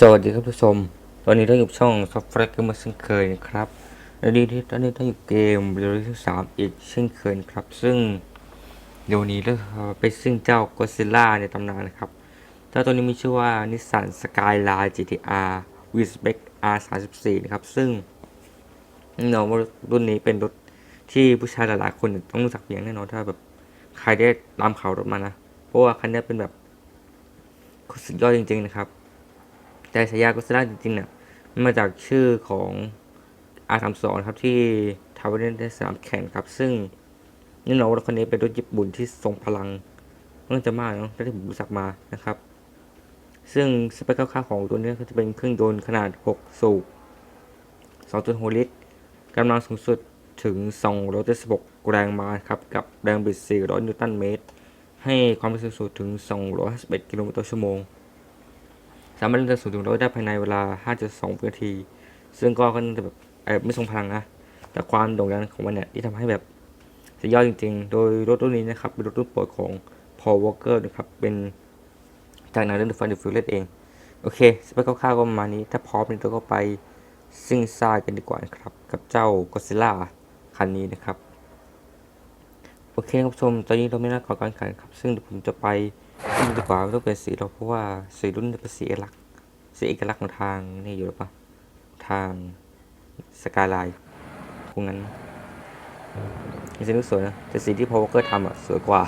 สวัสดีครับผู้ชมตอนนี้เราอยู่ช่องซอฟต์แวร์เกมมาเช่นเคยนะครับและดีที่ตอนนี้เราอยู่เกมเรื่องที่สามอีกเช่นเคยครับ ซึ่งเดี๋ยวนี้เราไปซึ่งเจ้าก็ซิล่าในตำนานนะครับเจ้าตัวนี้มีชื่อว่านิสสันสกายไลน์ GTR w i s b e c R34 นะครับ ซึ่งแน่นอนว่ารุ่นนี้เป็นรถที่ผู้ชายหลายๆคนต้องรู้จักอย่างแน่นอนถ้าแบบใครได้ตามข่าวรถมานะ เพราะว่าคันนี้เป็นแบบสุดยอดจริง ๆ นะครับ แต่ฉายาก็ซิล่าจริงๆเนี่ยมาจากชื่อของ R32 นะครับที่ทำไว้ในสนามแข่งครับ ซึ่งแน่นอนว่ารถคันนี้เป็นรถญี่ปุ่นที่ทรงพลังค่อนข้างจะมากเนาะที่ผมรู้จักมานะครับ ซึ่งสเปคคร่าวๆของตัวนี้ก็จะเป็นเครื่องยนต์ขนาด 6 สูบ 2.6 ลิตรกำลังสูงสุดถึง 276 แรงม้าครับ กับแรงบิด 400 นิวตันเมตร ให้ความเร็วสูงสุดถึง 251 กิโลเมตรต่อชั่วโมง สามารถเล่นสูงถึงร้อยได้ภายในเวลา 5.2วินาที ซึ่งก็ค่อนจะแบบไม่ทรงพลังนะ แต่ความโด่งดังของมันเนี่ยที่ทำให้แบบสุดยอดจริง ๆ โดยรถรุ่นนี้นะครับ เป็นรถรุ่นโปรดของ Paul Walker นะครับ เป็นจากหนังเรื่อง The Fast and Furious เอง โอเค สเปคคร่าวๆก็ประมาณนี้ ถ้าพร้อมเราก็ไปซิ่งซ่ากันดีกว่านะครับ กับเจ้า Godzilla คันนี้นะครับ โอเคครับผู้ชม ตอนนี้เราไม่น่าขอการข่งครับ ซึ่งเดี๋ยวผมจะไป ดูดีกว่าว่ต้องเป็นสีเราเพราะว่าสีรุ่นเป็นสีเอกลักษณ์สีเอกลักษณ์ของทางนี่อยู่หรือเปล่าทางสกายไลน์พวกนั้นจริงๆสวยนะแต่สีที่พอวเกอร์ทำอะสวยกว่า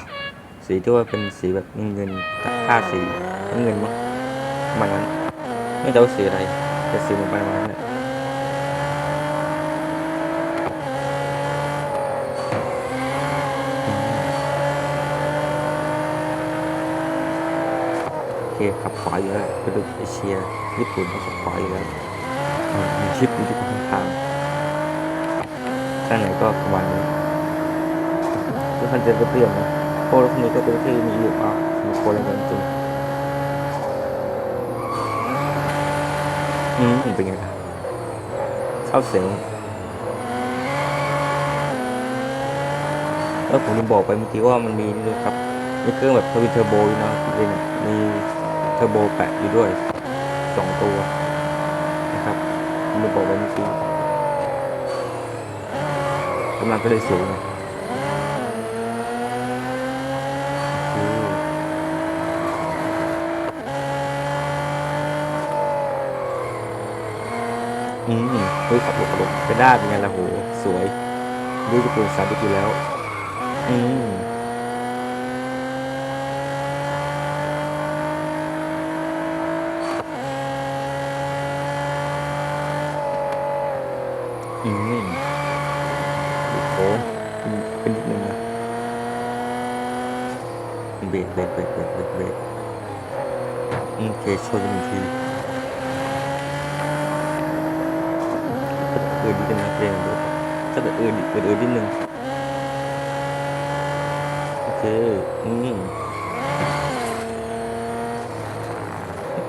สีที่ว่าเป็นสีแบบเงินๆค่าสีเงินมั้งประมาณนั้นไม่รู้าสีอะไรแต่สีมันประมาณนั้นแหละ เคขับขวาอยู่แล้วไปดูเอเชียญี่ปุ่นเขาขับขวาอยู่แล้วอ่ามีชิปอยู่ที่ข้างทางข้างไหนก็ประมาณนี้ทุกคันจะเปรี้ยวนะเพราะรถคันนี้ก็เป็นที่มีอยู่อะมีโคแรงจริงอืมเป็นไงครับเช่าเสียงแล้วผมลืมบอกไปเมื่อกี้ว่ามันมีนี่ด้วยครับมีเครื่องแบบทวินเทอร์โบอยู่นะเป็นมี เทอร์โบแปะอยู่ด้วยสองตัวนะครับมลืมบอกไปเมื่อกี้กำลังก็เลยสูงอืมเฮ้ยขับรถขับรถไปได้เป็นไงล่ะโห สวยดูญี่ปุ่นสามดีแล้ว อืม อืมโอ้โหเป็นเป็นนิดนึงนะ เบรกเบรกเบรกเบรกเบรกโอเคชนกันทีเออดีกันนะเพลงดูถ้าเกิดเออดีเออเออนิดนึงโอเคอืม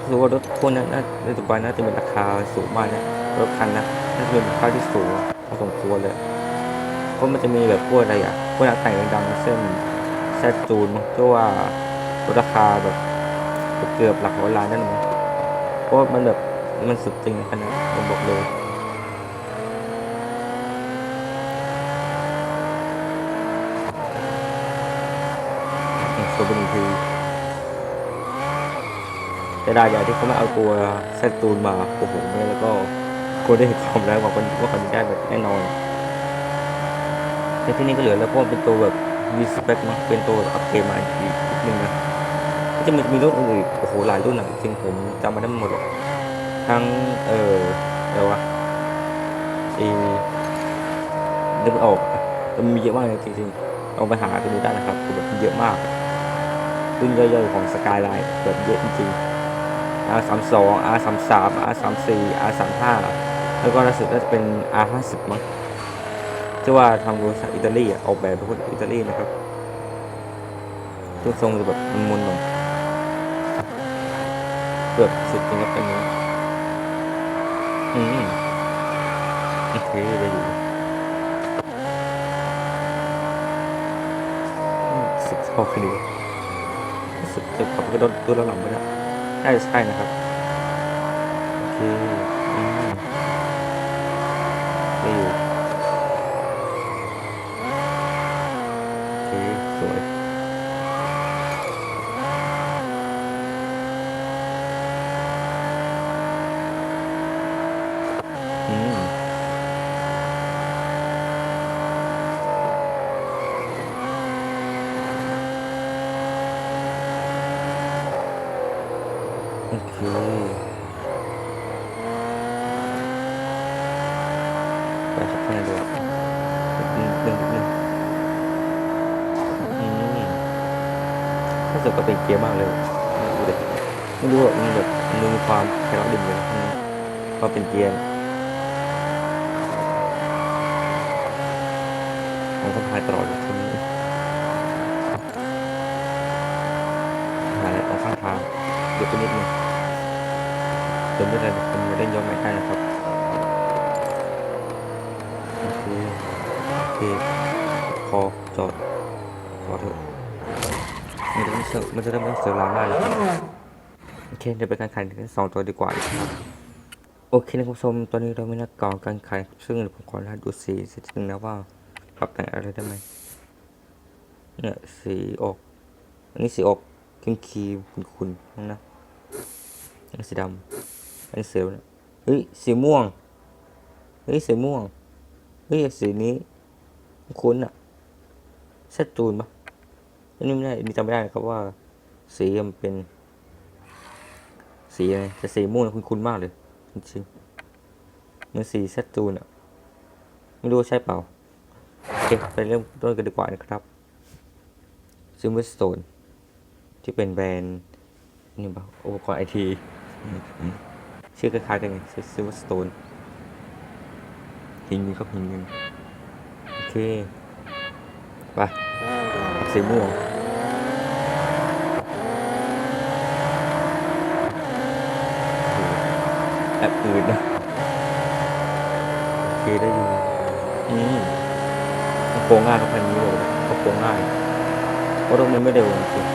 รู้ว่ารถพวกนั้นน่าในปัจจุบันน่าจะมีราคาสูงมากนะรถคันนะน่าจะเป็นราคาที่สูงพอสมควรเลยเพราะมันจะมีแบบพวกอะไรอะพวกนักแต่งดังเช่น แซดจูนมั้งที่ว่าราคาแบบเกือบหลักร้อยล้านนั่นมั้งเพราะมันแบบมันสุดจริงขนาดผมบอกเลยโซเป็นทีแต่ได้อย่ที่เขาไม่เอาตัวแซดจูนมาโอ้โหเนี่ยแล้วก็คนได้เห็นความแรงของคนว่าคนได้แบบแน่นอนแต่ที่นี่ก็เหลือแล้วพราะมันเป็นตัวแบบ มีสเปคมั้งเป็นตัวอัปเกรดมาอีกนิดนึงนะก็จะมีมีรุ่นอื่นโอ้โหหลายรุ่นอะจริงผมจำไม่ได้หมดหรอกทั้งเอออะไรวะเอนึกไม่ออกอะมันมีเยอะมากจริงๆลองไปหาดูได้นะครับคือแบบเยอะมากรุ่นย่อยๆของสกายไลน์แบบเยอะจริงๆ R32 R33 R34 R35 แล้วก็ล่าสุดน่าจะเป็น R50 มั้ง ที่ว่าทางบริษัทอิตาลีออกแบบเป็นคนอิตาลีนะครับทุกทรงจะแบบมุนๆหน่อยเกือบสุดจริงครับอันนี้อืมโอเคได้อยู่อืมสุดชอบคือดีรู้สึกจะขับกระโดดตัวละหลังไปแล้วน่าจะใช่นะครับ โอเคอืมได้อยู่โอเคสวยอืม โอเค ไปครับข้างในดูหนึ่งหนึ่งหนึ่งอืมรู้สึกก็เป็นเกียร์มากเลยไม่รู้เลยไม่รู้ว่ามันแบบมันมีความไพเราะดิ่งเลยนะความเป็นเกียร์มันก็พายตลอดทีนี้หาอะไรออกข้างทางเดี๋ยวไปนิดนึง เดินไม่ได้คนมาเล่นย้อนไม่ได้นะครับโอเคโอเคพอจอดพอเถอะมันจะไม่เสียมันจะไม่เสียเวลามากเลยโอเคเดี๋ยวไปการแข่งกันสองตัวดีกว่าครับโอเคนะคุณผู้ชมตอนนี้เราไม่นักกองการข่งซึ่งเดี๋ยวผมขอรหัสดูสีสักนึงนะว่าปรับแต่งอะไรได้ไหมเนี่ยสีออก อันนี้สีออกครีมครีมๆขุ่นๆบ้างนะอันสีดำ เป็นเซลล์เนี่ยเฮ้ยสีม่วงเฮ้ยสีม่วงเฮ้ยสีนี้ คุ้นอะเซตูนปะอันนี้ไม่ได้อันนี้จำไม่ได้นะครับว่า สีมันเป็น สีอะไรแต่สีม่วงคุ้นๆมากเลยจริงๆมันสีเซตูนอะไม่รู้ใช่เปล่าโอเคไปเริ่มต้นกันดีกว่านะครับซิมเวอร์สโตนที่เป็นแบรนด์นี่ปะอุปกรณ์ไอที ชื่อคล้ายๆกันไงซิลเวอร์สโตนหินเงินครับหินเงินโอเคไปสีม่วงแอบอื่นนะโอเคได้อยู่อืมโค้งง่ายทุกคันนี้เลยเขาโค้งง่ายเพราะตรงนี้ไม่เร็วจริง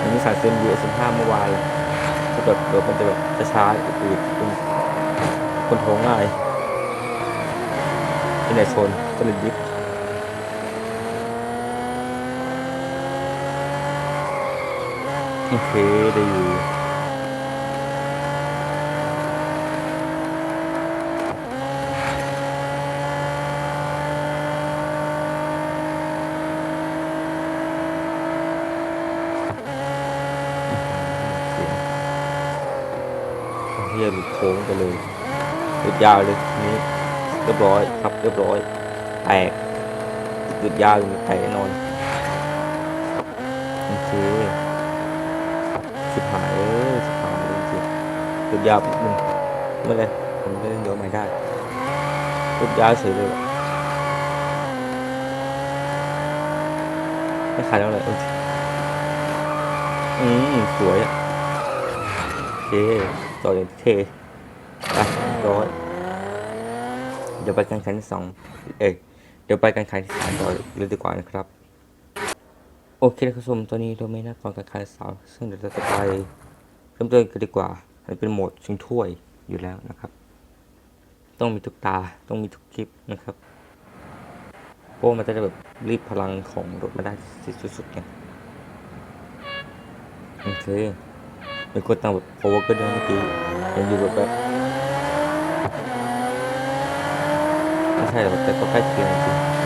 มันมีสายเส้น US15 เมื่อวานเลย ถ้าแบบเดี๋ยวมันจะแบบจะช้าอืดๆเป็นคนท้องง่ายที่ไหนชนก็เลยยิบโอเคได้อยู่โอเคเฮียหลุดโค้งไปเลยหลุด ยาวเลยนี้เรียบร้อยครับเรียบร้อย แตกหลุดยาวอยู่แตกแน่นอนโอเคสิบหายเออสิบหายจริงๆหลุดยาวนิดนึงไม่เป็นไรผมเล่นเยอะไม่ได้หลุดยาวเฉยเลยไม่ขายแล้วเลยอออืมสวยอะโอเคต่ออย่างเท่ไปร้อยเดี๋ยวไปการแข่งที่สองเอ้เดี๋ยวไปการแข่งที่สามต่อเลยดีกว่านะครับ โอเคนะครับผู้ชมตัวนี้เราไม่นกก่อนการแข่งที่สามซึ่งเดี๋ยวเราจะไปเริ่มต้นกันดีกว่ามันเป็นโหมดชิงถ้วยอยู่แล้วนะครับ ต้องมีทุกตาต้องมีทุกคลิปนะครับเพราะมันจะได้แบบรีบพลังของรถมาได้สุดๆไงโอเคเป็นคนต่างแบบโพวก็ได้เมื่อกี้ยังอยู่แบบ แบบไม่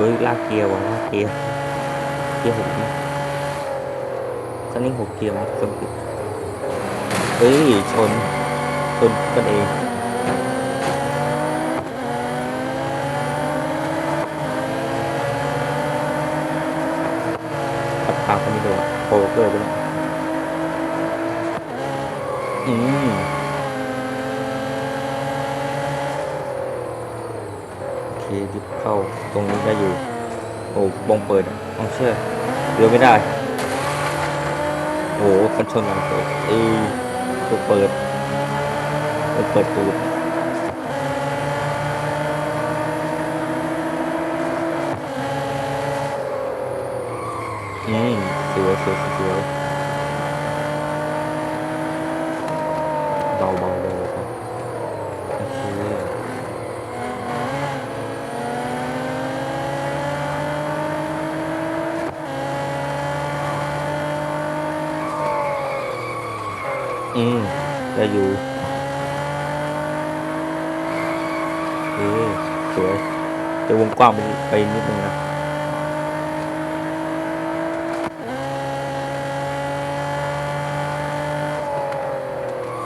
เฮ้ยลากเกียร์ว่ะลากเกียร์เกียร์หกตอนนี้หกเกียร์มาจนปิดเฮ้ยชนชนกันเองขับตามคนนี้ด้วยโคเกอร์ไปแล้วอืม เคยิบเข้าตรงนี้ได้อยู่ โอ้บงเปิดอะต้องเชื่อเรือไม่ได้ โอ้กันชนหลังเปิดเอ้ยตัวเปิดตัวเปิดตูดอืมสวยสวยสวยสวยเบาเบาเบาเบาโอเคอืมได้ อยู่เออสวยจะวงกว้างไปไปนิดนึงนะ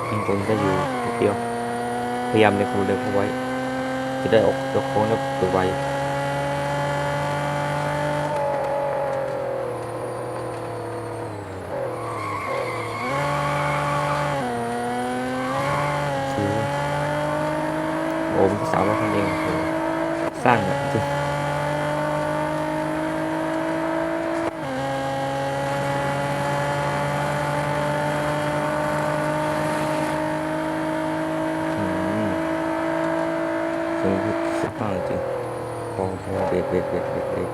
ข้างบนก็อยู่เดียว พยายามเล็งความเร็วเข้าไว้ จะได้ออกตัวโค้งแล้วตัวไวคือโอ้มนสาวว่าคนเองโอ้โหสร้างแบบจริงอืม สมมติสุดมากจริงพอพอเบรกเบรกเบรกเบรกเบรก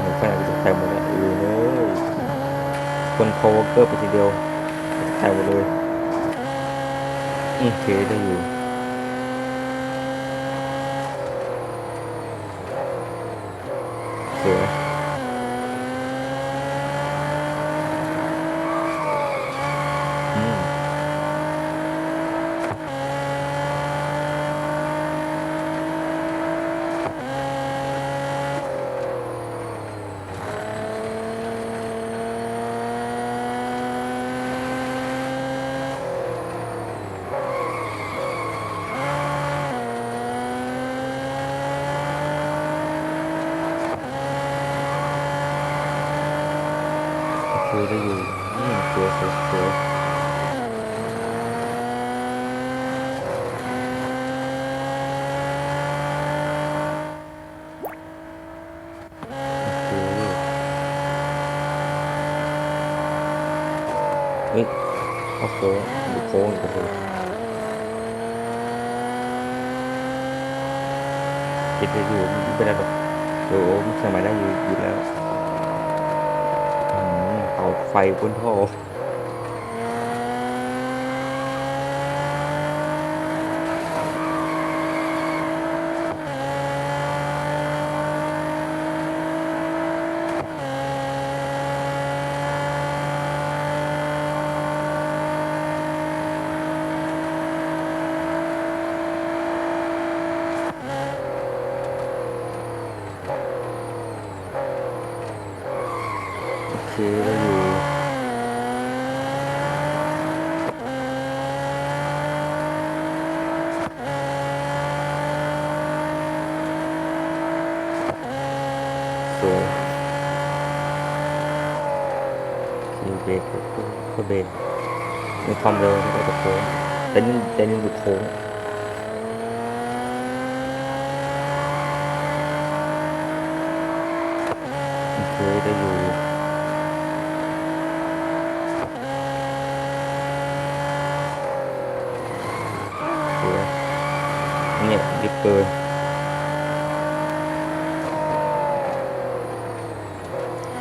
หนูขนาดจะแตกหมดแล้วเลยคนโคเวอร์เกอร์ไปทีเดียวแตกหมดเลยอืมโอเคได้อยู่สวยอืมโอเคได้อยู่อืมสวยสวยสวยโอเคเฮ้ยเอาโค้งดูโค้ งโอ้โหเก็บไปอยู่ไม่เป็นไรหรอกเดี๋ยวมันสมัยได้อยู่อยู่แล้วเอาไฟบนท่อ เคได้อยู่สวยโอเบรกก็เบรกมีความเร็วแล้วก็จะโค้งแต่นี่แต่นี่หลุดโค้งโอเคได้อยู่ สวยเนี่ยดิบเกิน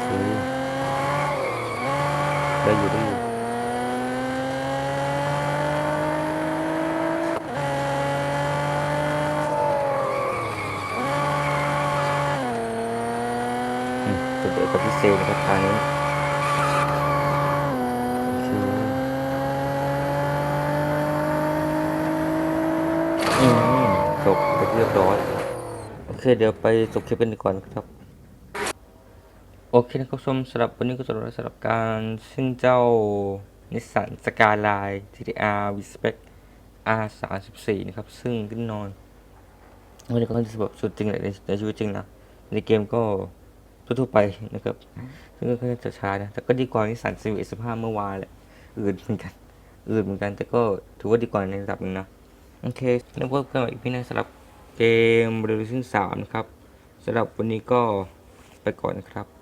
ซื้อได้ อยู่ได้อยู่อืมจะเดี๋ยวกับพี่เซลนะครับทางนี้จบไปเรียบร้อย โอเค เดี๋ยวไปจบคลิปกันก่อนครับ โอเคนะครับผู้ชมสำหรับวันนี้ก็จบแล้วสำหรับการซึ่งเจ้านิสสันสกาไลน์ TTR v s p e c R 3 4นะครับ ซึ่งแน่นอนวันนี้ก็จะแบบสุดจริงแหละในในชีวิตจริงนะ ในเกมก็ทั่วๆไปนะครับ ซึ่งก็ค่อนข้างจะช้านะแต่ก็ดีกว่านิสสันซีวีสิบห้าเมื่อวานแหละอื่นเหมือนกัน อื่นเหมือนกันแต่ก็ถือว่าดีกว่าในระดับหนึงนะ โอเคแล้วพบกันใหม่อีกพี่นะสำหรับเกม Revolution 3 นะครับสำหรับวันนี้ก็ไปก่อนนะครับ